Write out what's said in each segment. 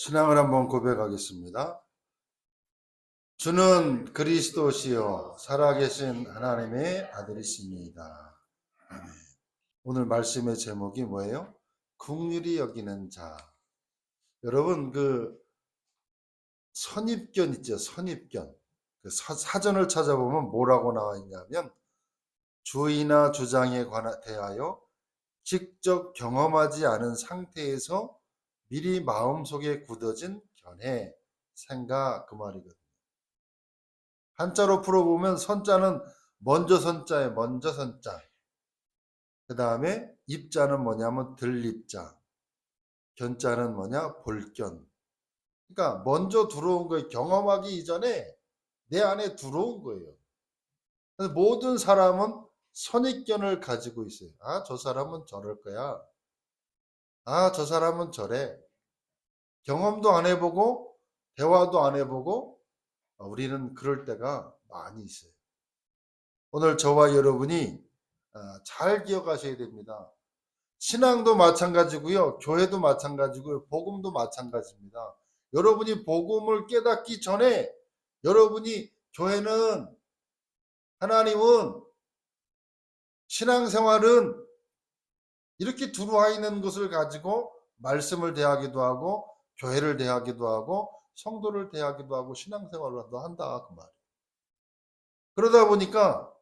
신앙을 한번 고백하겠습니다. 주는 그리스도시요 살아계신 하나님의 아들이십니다. 오늘 말씀의 제목이 뭐예요? 국률이 여기는 자. 여러분 그 선입견 있죠? 선입견. 그 사, 사전을 찾아보면 뭐라고 나와 있냐면 주의나 주장에 관하 대하여 직접 경험하지 않은 상태에서 미리 마음속에 굳어진 견해, 생각 그 말이거든요. 한자로 풀어보면 선자는 먼저 선자에 먼저 선자. 그 다음에 입자는 뭐냐면 들입자. 견자는 뭐냐 볼견. 그러니까 먼저 들어온 거예요. 경험하기 이전에 내 안에 들어온 거예요. 모든 사람은 선입견을 가지고 있어요. 아, 저 사람은 저럴 거야. 아, 저 사람은 저래. 경험도 안 해보고, 대화도 안 해보고, 어, 우리는 그럴 때가 많이 있어요. 오늘 저와 여러분이 아, 잘 기억하셔야 됩니다. 신앙도 마찬가지고요. 교회도 마찬가지고요. 복음도 마찬가지입니다. 여러분이 복음을 깨닫기 전에 여러분이 교회는 하나님은 신앙생활은 이렇게 들어와 있는 것을 가지고 말씀을 대하기도 하고 교회를 대하기도 하고 성도를 대하기도 하고 신앙생활을 한다 그 말이에요. 그러다 보니까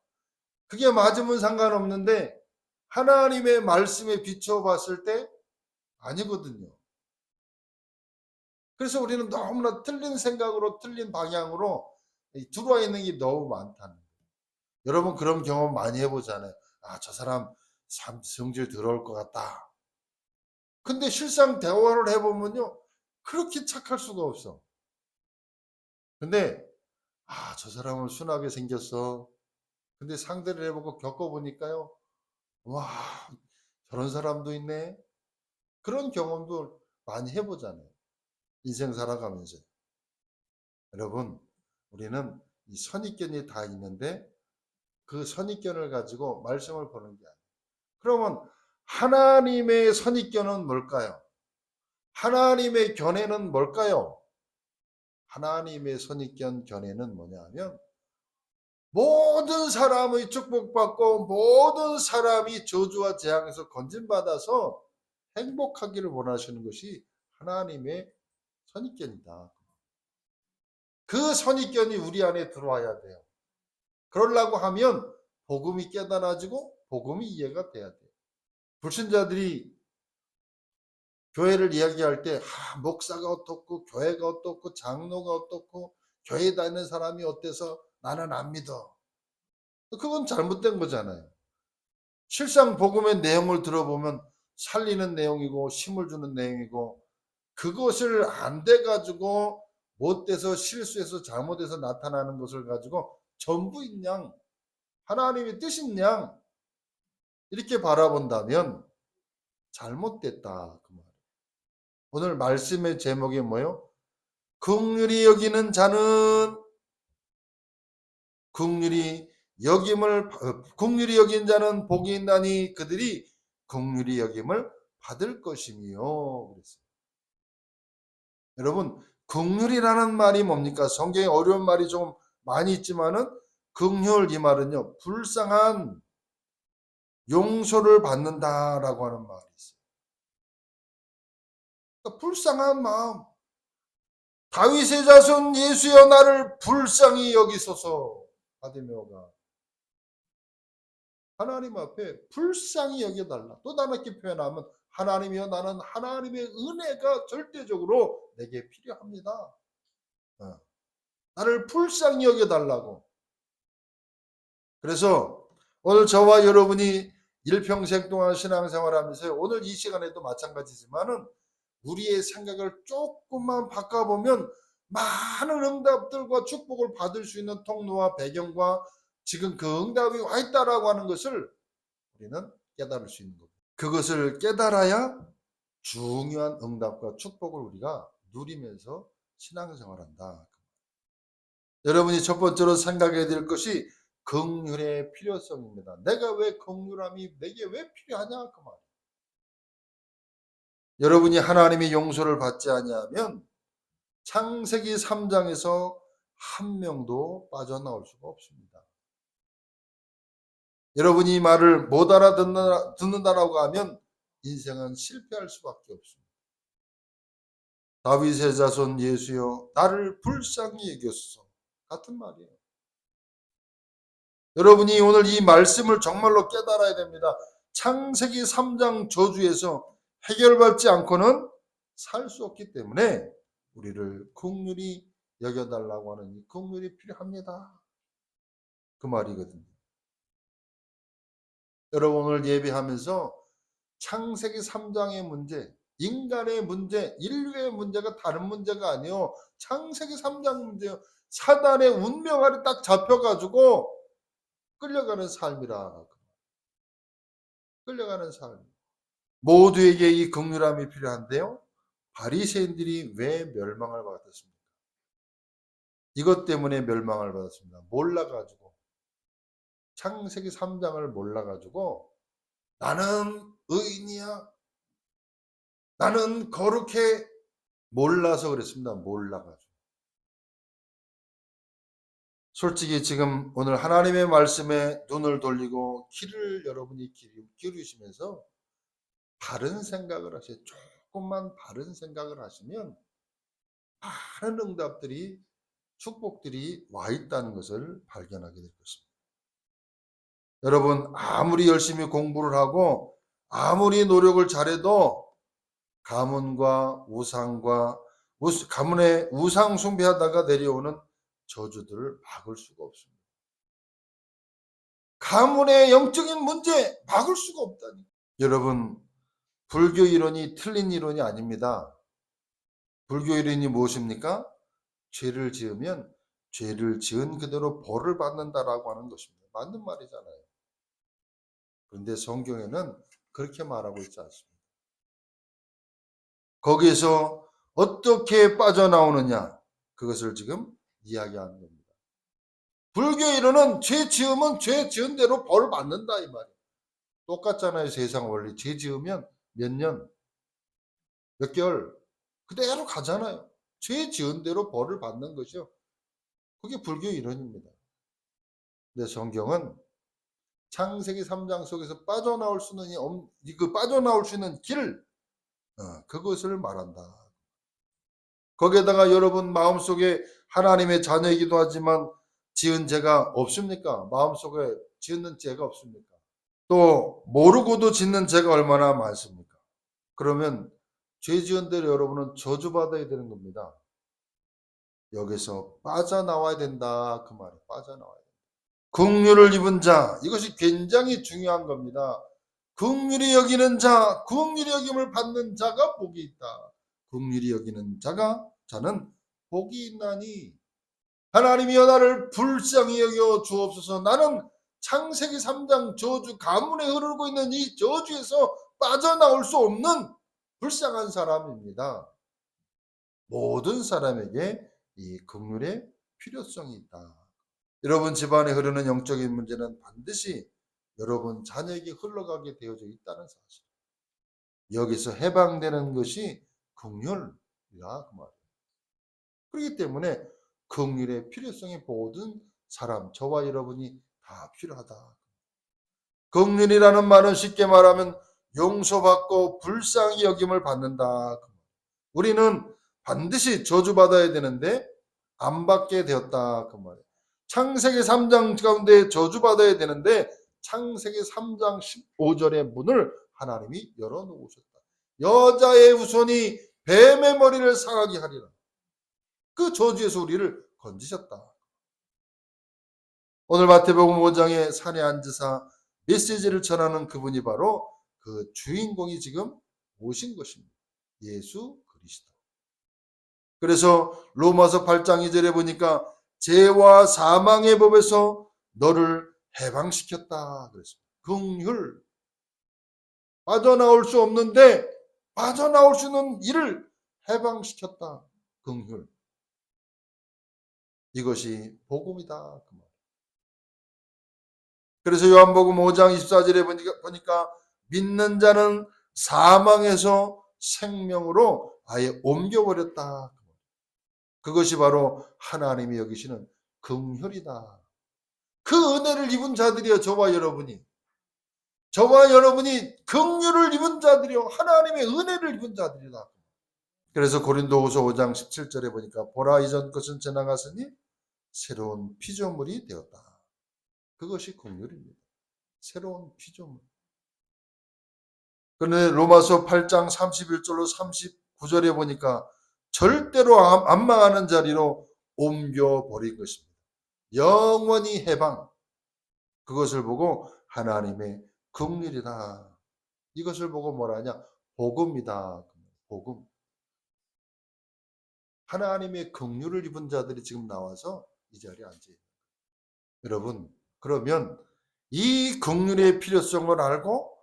그게 맞으면 상관없는데 하나님의 말씀에 비춰 봤을 때 아니거든요. 그래서 우리는 너무나 틀린 생각으로 틀린 방향으로 들어와 있는 게 너무 많다는 거예요. 여러분 그런 경험 많이 해보잖아요. 아, 저 사람 참 성질 들어올 것 같다. 근데 실상 대화를 해보면요. 그렇게 착할 수가 없어. 근데, 아, 저 사람은 순하게 생겼어. 근데 상대를 해보고 겪어보니까요. 와, 저런 사람도 있네. 그런 경험도 많이 해보잖아요. 인생 살아가면서. 여러분, 우리는 이 선입견이 다 있는데 그 선입견을 가지고 말씀을 보는 게 아니에요. 그러면 하나님의 선입견은 뭘까요? 하나님의 견해는 뭘까요? 하나님의 선입견 견해는 뭐냐 하면 모든 사람의 축복받고 모든 사람이 저주와 재앙에서 건진받아서 행복하기를 원하시는 것이 하나님의 선입견이다. 그 선입견이 우리 안에 들어와야 돼요. 그러려고 하면 복음이 깨달아지고 복음이 이해가 돼야 돼요. 불신자들이 교회를 이야기할 때 아, 목사가 어떻고 교회가 어떻고 장로가 어떻고 교회 다니는 사람이 어때서 나는 안 믿어. 그건 잘못된 거잖아요. 실상 복음의 내용을 들어보면 살리는 내용이고 힘을 주는 내용이고 그것을 안 돼 가지고 못 돼서 실수해서 잘못해서 나타나는 것을 가지고 전부인 양 하나님의 뜻인 양 이렇게 바라본다면 잘못됐다 그 말. 오늘 말씀의 제목이 뭐요? 국률이 여기는 자는 국률이 여김을 국률이 여긴 자는 복이 있나니 그들이 국률이 여김을 받을 것이미요. 그랬어요. 여러분 국률이라는 말이 뭡니까? 성경에 어려운 말이 좀 많이 있지만은 긍휼 이 말은요 불쌍한 용서를 받는다라고 하는 말이 있어요. 그러니까 불쌍한 마음. 다윗의 자손 예수여 나를 불쌍히 여기소서 바디메오가 하나님 앞에 불쌍히 여겨달라. 또 다르게 표현하면 하나님이여 나는 하나님의 은혜가 절대적으로 내게 필요합니다. 어. 나를 불쌍히 여겨달라고. 그래서 오늘 저와 여러분이 일평생 동안 신앙생활하면서 오늘 이 시간에도 마찬가지지만은 우리의 생각을 조금만 바꿔보면 많은 응답들과 축복을 받을 수 있는 통로와 배경과 지금 그 응답이 와 있다라고 하는 것을 우리는 깨달을 수 있는 겁니다. 그것을 깨달아야 중요한 응답과 축복을 우리가 누리면서 신앙생활한다. 여러분이 첫 번째로 생각해야 될 것이 긍휼의 필요성입니다. 내가 왜 긍휼함이 내게 왜 필요하냐 그 말. 여러분이 하나님의 용서를 받지 아니하면 창세기 3장에서 한 명도 빠져나올 수가 없습니다. 여러분이 이 말을 못 알아듣는다, 듣는다라고 하면 인생은 실패할 수밖에 없습니다. 다윗의 자손 예수여 나를 불쌍히 여겼어 같은 말이에요. 여러분이 오늘 이 말씀을 정말로 깨달아야 됩니다. 창세기 3장 저주에서 해결받지 않고는 살 수 없기 때문에 우리를 국률이 여겨달라고 하는 이 국률이 필요합니다. 그 말이거든요. 여러분 오늘 예배하면서 창세기 3장의 문제, 인간의 문제, 인류의 문제가 다른 문제가 아니요. 창세기 3장 문제요. 사단의 운명 아래 딱 잡혀가지고 끌려가는 삶이라. 끌려가는 삶. 모두에게 이 극률함이 필요한데요. 바리새인들이 왜 멸망을 받았습니까? 이것 때문에 멸망을 받았습니다. 몰라가지고 창세기 3장을 몰라가지고 나는 의인이야. 나는 거룩해. 몰라서 그랬습니다. 몰라가지고. 솔직히 지금 오늘 하나님의 말씀에 눈을 돌리고 귀를 여러분이 기르시면서 바른 생각을 하세요. 조금만 바른 생각을 하시면 많은 응답들이 축복들이 와 있다는 것을 발견하게 될 것입니다. 여러분 아무리 열심히 공부를 하고 아무리 노력을 잘해도 가문과 우상과 가문의 우상 숭배하다가 내려오는 저주들을 막을 수가 없습니다. 가문의 영적인 문제 막을 수가 없다니. 여러분 불교 이론이 틀린 이론이 아닙니다. 불교 이론이 무엇입니까? 죄를 지으면 죄를 지은 그대로 벌을 받는다라고 하는 것입니다. 맞는 말이잖아요. 그런데 성경에는 그렇게 말하고 있지 않습니다. 거기에서 어떻게 빠져나오느냐 그것을 지금 이야기하는 겁니다. 불교 이론은 죄 지으면 죄 지은 대로 벌을 받는다 이 말이에요. 똑같잖아요 세상 원리. 죄 지으면 몇 년, 몇 개월 그대로 가잖아요. 죄 지은 대로 벌을 받는 것이요. 그게 불교 이론입니다. 근데 성경은 창세기 3장 속에서 빠져나올 수는 없- 그 빠져나올 수 있는 길 어, 그것을 말한다. 거기에다가 여러분 마음속에 하나님의 자녀이기도 하지만 지은 죄가 없습니까? 마음속에 지은 죄가 없습니까? 또 모르고도 짓는 죄가 얼마나 많습니까? 그러면 죄 지은 대로 여러분은 저주받아야 되는 겁니다. 여기서 빠져나와야 된다 그 말이에요. 빠져나와야 된다. 긍휼을 입은 자 이것이 굉장히 중요한 겁니다. 긍휼히 여기는 자, 긍휼히 여김을 받는 자가 복이 있다. 긍휼히 여기는 자가 자는 복이 있나니 하나님이여 나를 불쌍히 여겨 주옵소서. 나는 창세기 3장 저주 가문에 흐르고 있는 이 저주에서 빠져나올 수 없는 불쌍한 사람입니다. 모든 사람에게 이 긍휼의 필요성이 있다. 여러분 집안에 흐르는 영적인 문제는 반드시 여러분 자녀에게 흘러가게 되어져 있다는 사실. 여기서 해방되는 것이 긍휼이라 그 말이에요. 그렇기 때문에 긍휼의 필요성이 모든 사람, 저와 여러분이 다 필요하다. 긍휼이라는 말은 쉽게 말하면 용서받고 불쌍히 여김을 받는다. 우리는 반드시 저주받아야 되는데 안 받게 되었다. 그 말이에요. 창세기 3장 가운데 저주받아야 되는데 창세기 3장 15절의 문을 하나님이 열어놓으셨다. 여자의 후손이 뱀의 머리를 상하게 하리라. 그 저주에서 우리를 건지셨다. 오늘 마태복음 5장에 산에 앉으사 메시지를 전하는 그분이 바로 그 주인공이 지금 오신 것입니다. 예수 그리스도. 그래서 로마서 8장 2절에 보니까 죄와 사망의 법에서 너를 해방시켰다 그랬습니다. 긍휼 빠져나올 수 없는데 빠져나올 수 있는 일을 해방시켰다. 긍휼 이것이 복음이다. 그 말. 그래서 요한복음 5장 24절에 보니까, 믿는 자는 사망에서 생명으로 아예 옮겨버렸다. 그것이 바로 하나님이 여기시는 긍휼이다. 그 은혜를 입은 자들이여 저와 여러분이 저와 여러분이 긍휼을 입은 자들이요 하나님의 은혜를 입은 자들이다. 그래서 고린도후서 5장 17절에 보니까 보라 이전 것은 지나갔으니 새로운 피조물이 되었다. 그것이 긍휼입니다. 새로운 피조물. 그런데 로마서 8장 31절로 39절에 보니까 절대로 안 망하는 자리로 옮겨버린 것입니다. 영원히 해방. 그것을 보고 하나님의 긍휼이다. 이것을 보고 뭐라 하냐? 복음이다. 복음. 하나님의 긍휼을 입은 자들이 지금 나와서 이 자리에 앉아 있는 여러분, 그러면 이 긍휼의 필요성을 알고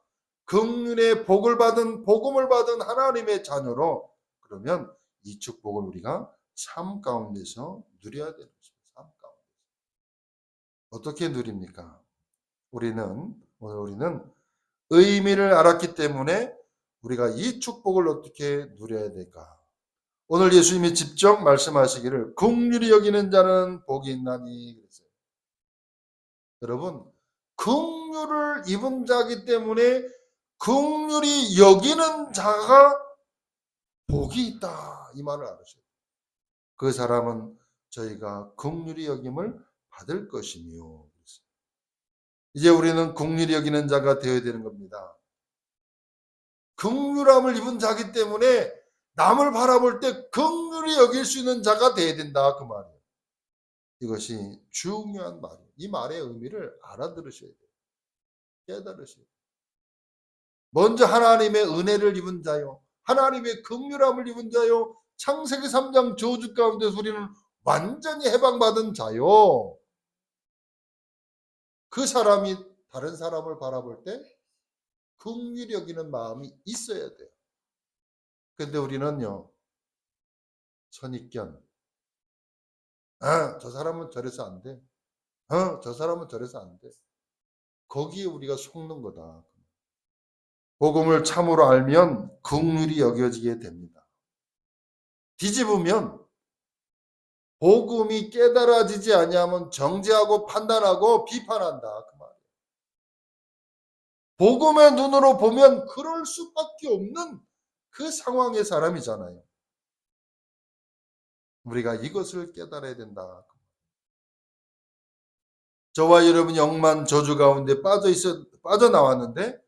긍휼의 복을 받은 복음을 받은 하나님의 자녀로 그러면 이 축복을 우리가 삶 가운데서 누려야 되는 것입니다. 삶 가운데. 어떻게 누립니까? 우리는 오늘 우리는 의미를 알았기 때문에 우리가 이 축복을 어떻게 누려야 될까? 오늘 예수님이 직접 말씀하시기를 긍휼히 여기는 자는 복이 있나니 그랬어요. 여러분, 긍휼을 입은 자기 때문에 긍휼히 여기는 자가 복이 있다 이 말을 알으셔요. 그 사람은 저희가 긍휼히 여김을 받을 것이며 이제 우리는 긍휼히 여기는 자가 되어야 되는 겁니다. 긍휼함을 입은 자기 때문에 남을 바라볼 때 긍휼히 여길 수 있는 자가 되어야 된다 그 말이에요. 이것이 중요한 말이에요. 이 말의 의미를 알아들으셔야 돼요. 깨달으셔야 돼요. 먼저 하나님의 은혜를 입은 자요. 하나님의 긍휼함을 입은 자요. 창세기 3장 저주 가운데 우리는 완전히 해방받은 자요. 그 사람이 다른 사람을 바라볼 때 긍휼히 여기는 마음이 있어야 돼요. 근데 우리는요. 선입견. 아, 저 사람은 저래서 안 돼. 어, 저 사람은 저래서 안 돼. 거기에 우리가 속는 거다. 복음을 참으로 알면 긍휼히 여겨지게 됩니다. 뒤집으면 복음이 깨달아지지 아니하면 정죄하고 판단하고 비판한다 그 말이에요. 복음의 눈으로 보면 그럴 수밖에 없는 그 상황의 사람이잖아요. 우리가 이것을 깨달아야 된다. 저와 여러분 영만 저주 가운데 빠져 있어 빠져 나왔는데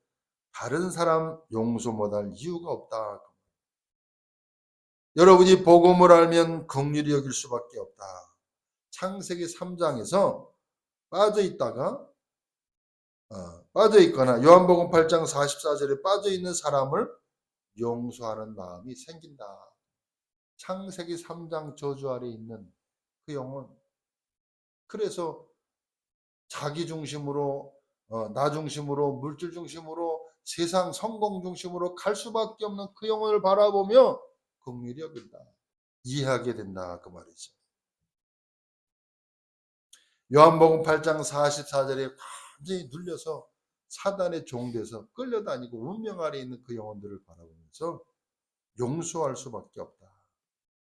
다른 사람 용서 못할 이유가 없다. 여러분이 복음을 알면 긍휼히 여길 수밖에 없다. 창세기 3장에서 빠져 있다가 어, 빠져 있거나 요한복음 8장 44절에 빠져 있는 사람을 용서하는 마음이 생긴다. 창세기 3장 저주 아래 있는 그 영혼. 그래서 자기 중심으로 어, 나 중심으로 물질 중심으로 세상 성공 중심으로 갈 수밖에 없는 그 영혼을 바라보며 긍휼히 여긴다. 이해하게 된다 그 말이죠. 요한복음 8장 44절에 완전히 눌려서 사단의 종돼서 끌려다니고 운명 아래 있는 그 영혼들을 바라보면서 용서할 수밖에 없다.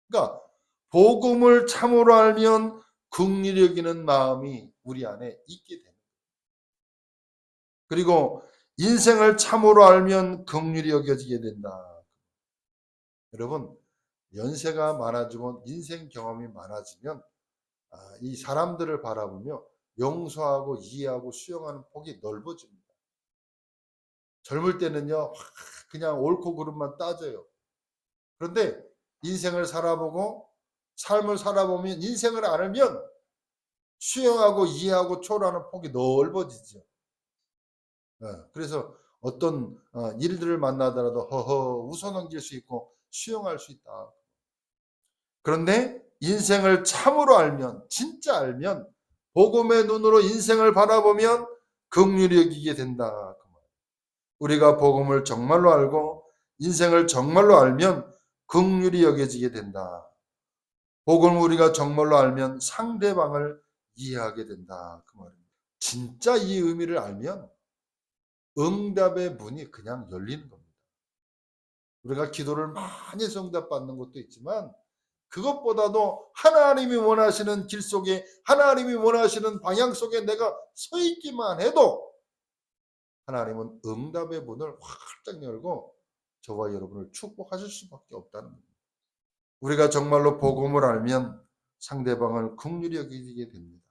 그러니까 복음을 참으로 알면 긍휼히 여기는 마음이 우리 안에 있게 됩니다. 그리고 인생을 참으로 알면 긍휼히 여겨지게 된다. 여러분 연세가 많아지면 인생 경험이 많아지면 아, 이 사람들을 바라보며 용서하고 이해하고 수용하는 폭이 넓어집니다. 젊을 때는요 그냥 옳고 그름만 따져요. 그런데 인생을 살아보고 삶을 살아보면 인생을 알면 수용하고 이해하고 초월하는 폭이 넓어지죠. 어, 그래서 어떤 어, 일들을 만나더라도 허허 웃어 넘길 수 있고 수용할 수 있다. 그런데 인생을 참으로 알면 진짜 알면 복음의 눈으로 인생을 바라보면 긍휼히 여기게 된다. 그 우리가 복음을 정말로 알고 인생을 정말로 알면 긍휼히 여겨지게 된다. 복음을 우리가 정말로 알면 상대방을 이해하게 된다. 그 말입니다. 진짜 이 의미를 알면 응답의 문이 그냥 열리는 겁니다. 우리가 기도를 많이 응답받는 것도 있지만 그것보다도 하나님이 원하시는 길 속에 하나님이 원하시는 방향 속에 내가 서 있기만 해도 하나님은 응답의 문을 활짝 열고 저와 여러분을 축복하실 수밖에 없다는 겁니다. 우리가 정말로 복음을 알면 상대방을 국률이 여기게 됩니다.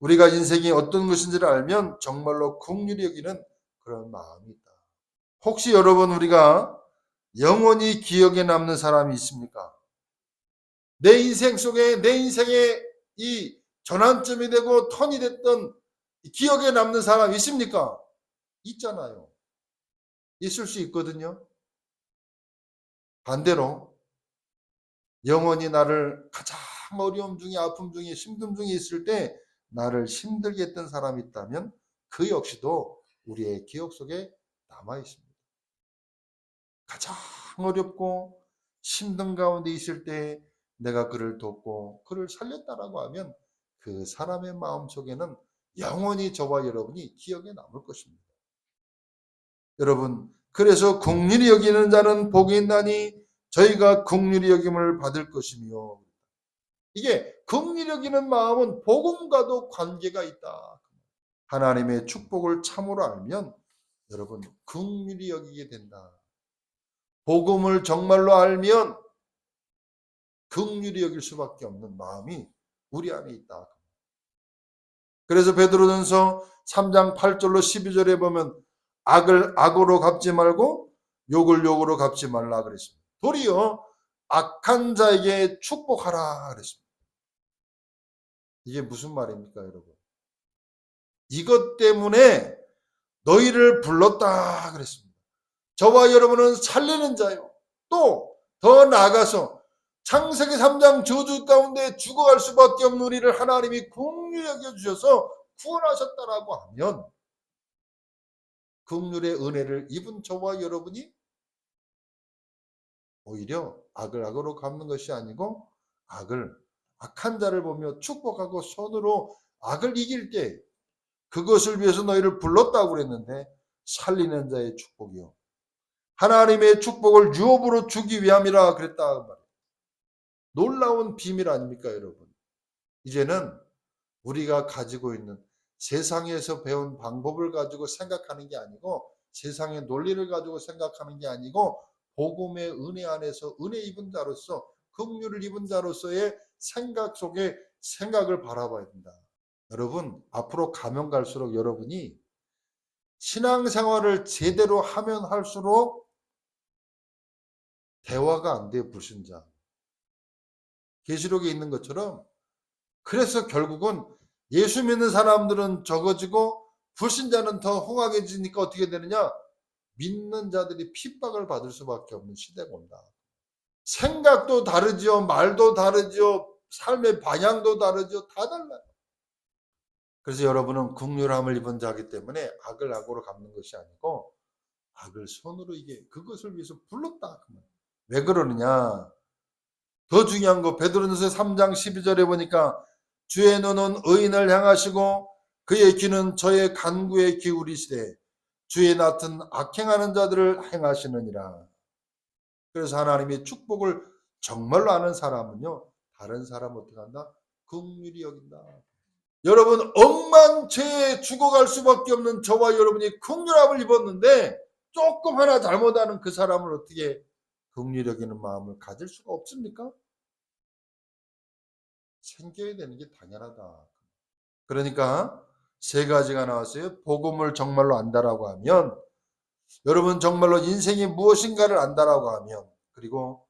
우리가 인생이 어떤 것인지를 알면 정말로 국률이 여기는 그런 마음이 있다. 혹시 여러분 우리가 영원히 기억에 남는 사람이 있습니까? 내 인생 속에 내 인생의 이 전환점이 되고 턴이 됐던 기억에 남는 사람 있습니까? 있잖아요. 있을 수 있거든요. 반대로 영원히 나를 가장 어려움 중에 아픔 중에 힘듦 중에 있을 때 나를 힘들게 했던 사람이 있다면 그 역시도 우리의 기억 속에 남아 있습니다. 가장 어렵고 힘든 가운데 있을 때 내가 그를 돕고 그를 살렸다라고 하면 그 사람의 마음 속에는 영원히 저와 여러분이 기억에 남을 것입니다. 여러분, 그래서 국률이 여기는 자는 복이 있나니 저희가 국률이 여김을 받을 것이며 이게 국률이 여기는 마음은 복음과도 관계가 있다. 하나님의 축복을 참으로 알면 여러분 국률이 여기게 된다. 복음을 정말로 알면 극률이 여길 수밖에 없는 마음이 우리 안에 있다. 그래서 베드로전서 3장 8절로 12절에 보면 악을 악으로 갚지 말고 욕을 욕으로 갚지 말라 그랬습니다. 도리어 악한 자에게 축복하라 그랬습니다. 이게 무슨 말입니까, 여러분? 이것 때문에 너희를 불렀다 그랬습니다. 저와 여러분은 살리는 자요. 또 더 나아가서 창세기 3장 저주 가운데 죽어갈 수밖에 없는 우리를 하나님이 국률 여겨 주셔서 구원하셨다라고 하면 국률의 은혜를 입은 저와 여러분이 오히려 악을 악으로 갚는 것이 아니고 악을 악한 자를 보며 축복하고 손으로 악을 이길 때 그것을 위해서 너희를 불렀다고 그랬는데 살리는 자의 축복이요. 하나님의 축복을 유업으로 주기 위함이라 그랬다. 놀라운 비밀 아닙니까, 여러분? 이제는 우리가 가지고 있는 세상에서 배운 방법을 가지고 생각하는 게 아니고 세상의 논리를 가지고 생각하는 게 아니고 복음의 은혜 안에서 은혜 입은 자로서 긍휼을 입은 자로서의 생각 속에 생각을 바라봐야 된다. 여러분 앞으로 가면 갈수록 여러분이 신앙생활을 제대로 하면 할수록 대화가 안돼 불신자. 계시록에 있는 것처럼 그래서 결국은 예수 믿는 사람들은 적어지고 불신자는 더 흥하게지니까 어떻게 되느냐? 믿는 자들이 핍박을 받을 수밖에 없는 시대가 온다. 생각도 다르지요, 말도 다르지요, 삶의 방향도 다르죠, 다 달라요. 그래서 여러분은 국률함을 입은 자기 때문에 악을 악으로 갚는 것이 아니고 악을 손으로 이게 그것을 위해서 불렀다. 왜 그러느냐? 더 중요한 거 베드로전서 3장 12절에 보니까 주의 눈은 의인을 향하시고 그의 귀는 저의 간구에 기울이시되 주의 낯은 악행하는 자들을 행하시느니라. 그래서 하나님의 축복을 정말로 아는 사람은요 다른 사람 어떻게 한다? 긍휼히 여긴다. 여러분 억만 죄에 죽어갈 수밖에 없는 저와 여러분이 긍휼함을 입었는데 조금 하나 잘못하는 그 사람을 어떻게 긍휼히 여기는 마음을 가질 수가 없습니까? 생겨야 되는 게 당연하다. 그러니까 세 가지가 나왔어요. 복음을 정말로 안다라고 하면 여러분 정말로 인생이 무엇인가를 안다라고 하면 그리고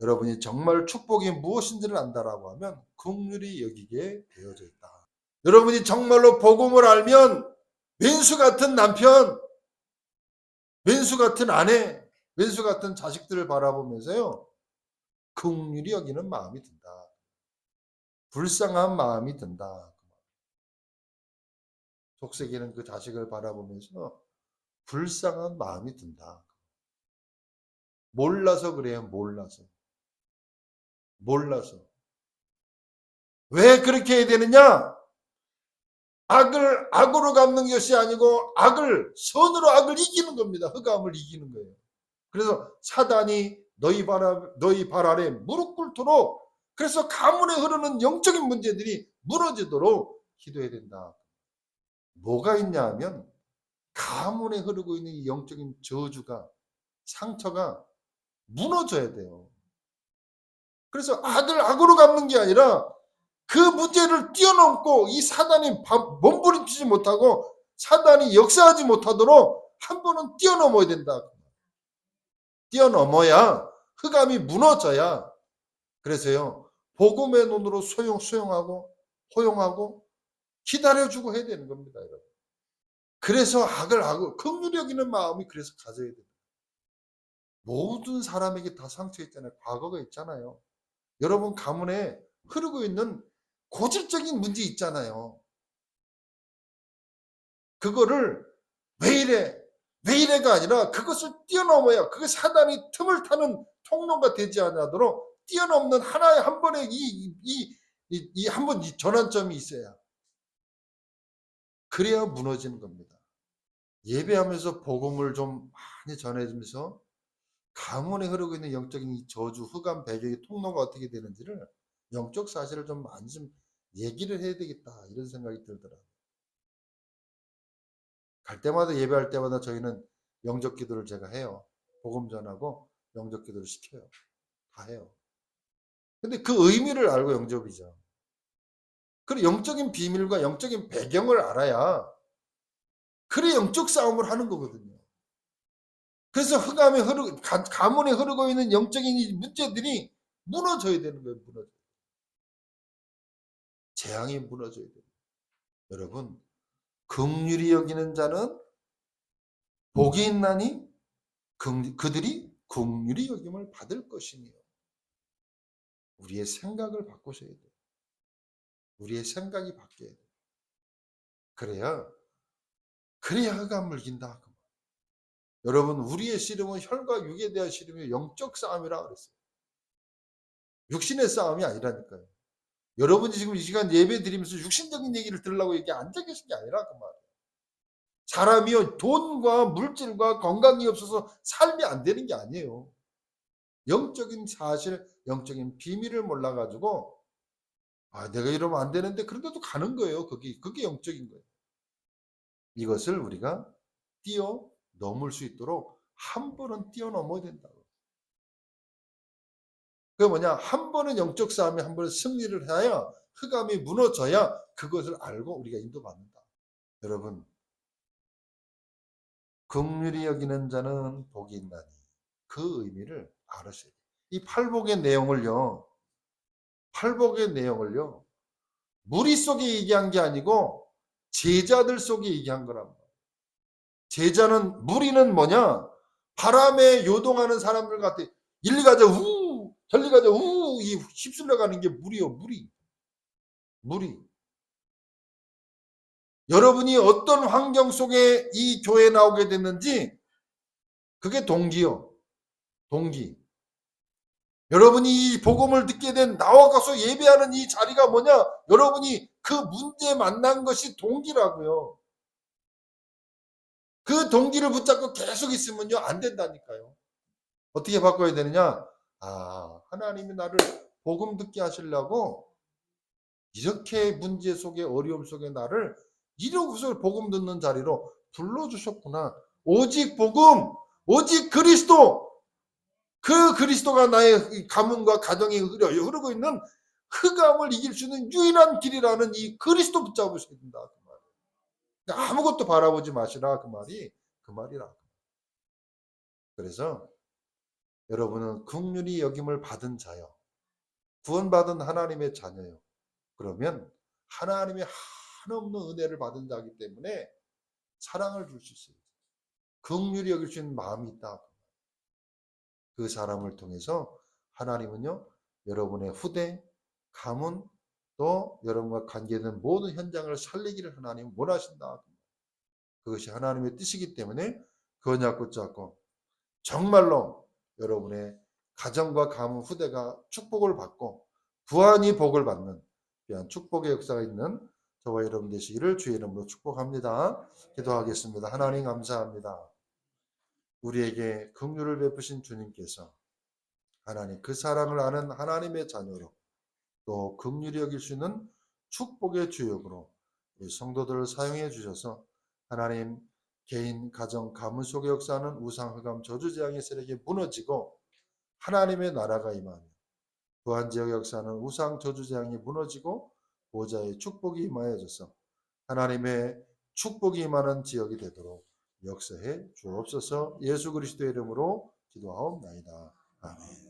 여러분이 정말 축복이 무엇인지를 안다라고 하면 긍휼히 여기게 되어져 있다. 여러분이 정말로 복음을 알면 왼수 같은 남편, 왼수 같은 아내, 왼수 같은 자식들을 바라보면서요. 긍휼히 여기는 마음이 든다. 불쌍한 마음이 든다. 속세기는 그 자식을 바라보면서 불쌍한 마음이 든다. 몰라서 그래요, 몰라서. 몰라서. 왜 그렇게 해야 되느냐? 악을 악으로 갚는 것이 아니고 악을 선으로 악을 이기는 겁니다. 흑암을 이기는 거예요. 그래서 사단이 너희 발, 아- 너희 발 아래 무릎 꿇도록 그래서 가문에 흐르는 영적인 문제들이 무너지도록 기도해야 된다. 뭐가 있냐 하면 가문에 흐르고 있는 이 영적인 저주가 상처가 무너져야 돼요. 그래서 악을 악으로 갚는 게 아니라 그 문제를 뛰어넘고 이 사단이 바- 몸부림치지 못하고 사단이 역사하지 못하도록 한 번은 뛰어넘어야 된다. 뛰어넘어야 흑암이 무너져야 그래서요 복음의 눈으로 소용 수용하고 호용하고 기다려주고 해야 되는 겁니다, 여러분. 그래서 악을 악을 긍휼히 여기는 마음이 그래서 가져야 돼요. 모든 사람에게 다 상처 있잖아요. 과거가 있잖아요. 여러분 가문에 흐르고 있는 고질적인 문제 있잖아요. 그거를 왜 이래 왜 이래가 아니라 그것을 뛰어넘어야 그게 사단이 틈을 타는 통로가 되지 않도록 뛰어넘는 하나의 한 번의 이이 한번이 전환점이 있어야 그래야 무너지는 겁니다. 예배하면서 복음을 좀 많이 전해주면서 가문에 흐르고 있는 영적인 이 저주, 흑암, 배경의 통로가 어떻게 되는지를 영적 사실을 좀 많이 좀 얘기를 해야 되겠다 이런 생각이 들더라고요. 갈 때마다 예배할 때마다 저희는 영적 기도를 제가 해요. 복음 전하고 영적 기도를 시켜요. 다 해요. 근데 그 의미를 알고 영접이죠. 그 영적인 비밀과 영적인 배경을 알아야 그래 영적 싸움을 하는 거거든요. 그래서 흑암에 흐르 가- 가문에 흐르고 있는 영적인 이 문제들이 무너져야 되는 거예요. 무너져. 재앙이 무너져야 돼요. 여러분 긍휼히 여기는 자는 복이 있나니 긍- 그들이 긍휼히 여김을 받을 것이니요. 우리의 생각을 바꾸셔야 돼요. 우리의 생각이 바뀌어야 돼요. 그래야 그래야 흑암을 긴다. 그 말. 여러분 우리의 씨름은 혈과 육에 대한 씨름이 영적 싸움이라 그랬어요. 육신의 싸움이 아니라니까요. 여러분이 지금 이 시간 예배 드리면서 육신적인 얘기를 들으려고 이렇게 앉아 계신 게 아니라 그 말이에요. 사람이요 돈과 물질과 건강이 없어서 삶이 안 되는 게 아니에요. 영적인 사실, 영적인 비밀을 몰라가지고 아 내가 이러면 안 되는데 그런데도 가는 거예요. 그게 그게 영적인 거예요. 이것을 우리가 뛰어 넘을 수 있도록 한 번은 뛰어넘어야 된다고. 그게 뭐냐? 한 번은 영적 싸움에 한 번은 승리를 해야 흑암이 무너져야 그것을 알고 우리가 인도받는다. 여러분, 긍휼히 여기는 자는 복이 있나니 그 의미를 알으셔야 돼요. 이 팔복의 내용을요. 팔복의 내용을요. 무리 속에 얘기한 게 아니고 제자들 속에 얘기한 거란 말이에요. 제자는 무리는 뭐냐? 바람에 요동하는 사람들 같아. 일리 가자 우, 저리 가자 우, 이 휩쓸려 가는 게 무리요, 무리. 무리. 여러분이 어떤 환경 속에 이 교회에 나오게 됐는지 그게 동기요. 동기. 여러분이 이 복음을 듣게 된 나와 가서 예배하는 이 자리가 뭐냐? 여러분이 그 문제 만난 것이 동기라고요. 그 동기를 붙잡고 계속 있으면요 안 된다니까요. 어떻게 바꿔야 되느냐? 아 하나님이 나를 복음 듣게 하시려고 이렇게 문제 속에 어려움 속에 나를 이러고서 복음 듣는 자리로 불러주셨구나. 오직 복음, 오직 그리스도, 그 그리스도가 나의 이 가문과 가정에 흐르- 흐르고 있는 흑암을 이길 수 있는 유일한 길이라는 이 그리스도 붙잡으셔야 된다. 그. 그러니까 아무것도 바라보지 마시라 그 말이 그 말이라. 그래서 여러분은 긍휼히 여김을 받은 자요. 구원받은 하나님의 자녀요. 그러면 하나님의 한없는 은혜를 받은 자이기 때문에 사랑을 줄 수 있어요. 긍휼히 여길 수 있는 마음이 있다. 그 사람을 통해서 하나님은요, 여러분의 후대, 가문, 또 여러분과 관계된 모든 현장을 살리기를 하나님 원하신다. 그것이 하나님의 뜻이기 때문에 그 언약 붙잡고 정말로 여러분의 가정과 가문 후대가 축복을 받고 부안이 복을 받는 귀한 축복의 역사가 있는 저와 여러분 되시기를 주의 이름으로 축복합니다. 기도하겠습니다. 하나님 감사합니다. 우리에게 긍휼을 베푸신 주님께서 하나님 그 사랑을 아는 하나님의 자녀로 또 긍휼히 여길 수 있는 축복의 주역으로 우리 성도들을 사용해 주셔서 하나님 개인 가정 가문 속에 역사하는 우상 흑암 저주 재앙의 세력이 무너지고 하나님의 나라가 임하며 부한 지역에 역사하는 우상 저주 재앙이 무너지고 보좌의 축복이 임하여져서 하나님의 축복이 임하는 지역이 되도록 역사해 주옵소서 예수 그리스도의 이름으로 기도하옵나이다. 아멘.